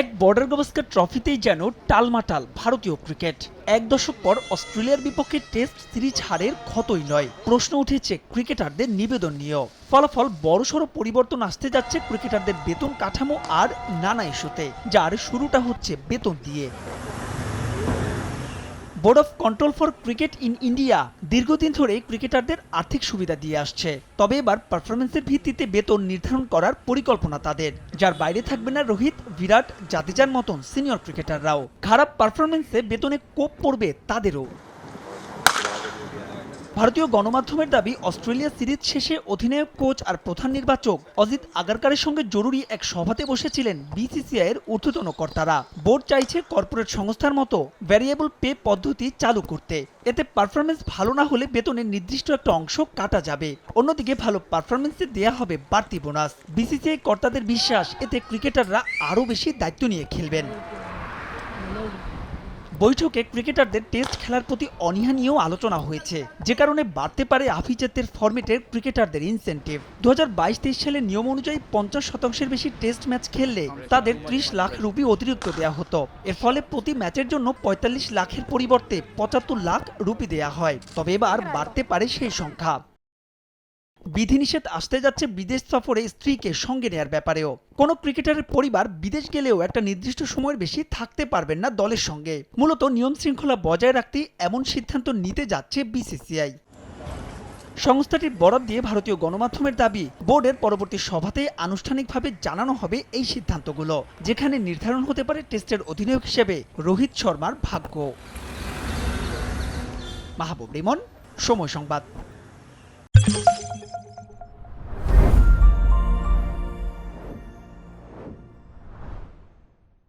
এক বর্ডার গাভাস্কার ট্রফিতেই যেন টালমাটাল ভারতীয় ক্রিকেট এক দশক পর অস্ট্রেলিয়ার বিপক্ষে টেস্ট সিরিজ হারের ক্ষতই নয় প্রশ্ন উঠেছে ক্রিকেটারদের নিবেদন নিয়েও। ফলাফল বড়সড় পরিবর্তন আসতে যাচ্ছে ক্রিকেটারদের বেতন কাঠামো আর নানা ইস্যুতে, যার শুরুটা হচ্ছে বেতন দিয়ে। Board of control for cricket in India দীর্ঘদিন ধরে ক্রিকেটারদের আর্থিক সুবিধা দিয়ে আসছে। তবে এবার পারফরমেন্সের ভিত্তিতে বেতন নির্ধারণ করার পরিকল্পনা তাদের। যার বাইরে থাকবে না রোহিত, বিরাট, জাদেজার মতন সিনিয়র ক্রিকেটাররাও। খারাপ পারফরমেন্সে বেতনে কোপ পড়বে তাদেরও। ভারতীয় গণমাধ্যমের দাবি, অস্ট্রেলিয়া সিরিজ শেষে অধিনায়ক কোচ আর প্রধান নির্বাচক অজিত আগারকারের সঙ্গে জরুরি এক সভাতে বসেছিলেন বিসিসিআই এর ঊর্ধ্বতন কর্তারা। বোর্ড চাইছে কর্পোরেট সংস্থার মতো ভ্যারিয়েবল পে পদ্ধতি চালু করতে। এতে পারফরমেন্স ভালো না হলে বেতনের নির্দিষ্ট একটা অংশ কাটা যাবে। অন্যদিকে ভালো পারফরমেন্সে দেয়া হবে বাড়তি বোনাস। বিসিসিআই কর্তাদের বিশ্বাস, এতে ক্রিকেটাররা আরও বেশি দায়িত্ব নিয়ে খেলবেন। বৈঠকে ক্রিকেটারদের টেস্ট খেলার প্রতি অনীহা নিয়েও আলোচনা হয়েছে। যে কারণে বাড়তে পারে আফিজাতের ফরম্যাটের ক্রিকেটারদের ইনসেন্টিভ দু হাজার বাইশ তেইশ সালের নিয়ম অনুযায়ী পঞ্চাশ শতাংশের বেশি টেস্ট ম্যাচ খেললে তাদের ত্রিশ লাখ রুপি অতিরিক্ত দেওয়া হতো। এর ফলে প্রতি ম্যাচের জন্য পঁয়তাল্লিশ লাখের পরিবর্তে পঁচাত্তর লাখ রুপি দেওয়া হয়। তবে এবার বাড়তে পারে সেই সংখ্যা। বিধিনিষেধ আসতে যাচ্ছে বিদেশ সফরে স্ত্রীকে সঙ্গে নেয়ার ব্যাপারেও। কোনো ক্রিকেটারের পরিবার বিদেশ গেলেও একটা নির্দিষ্ট সময়ের বেশি থাকতে পারবেন না দলের সঙ্গে। মূলত নিয়ম শৃঙ্খলা বজায় রাখতে এমন সিদ্ধান্ত নিতে যাচ্ছে বিসিসিআই। সংস্থাটির বরাদ দিয়ে ভারতীয় গণমাধ্যমের দাবি, বোর্ডের পরবর্তী সভাতে আনুষ্ঠানিকভাবে জানানো হবে এই সিদ্ধান্তগুলো, যেখানে নির্ধারণ হতে পারে টেস্টের অধিনায়ক হিসেবে রোহিত শর্মার ভাগ্য। মাহবুব রিমন, সময় সংবাদ।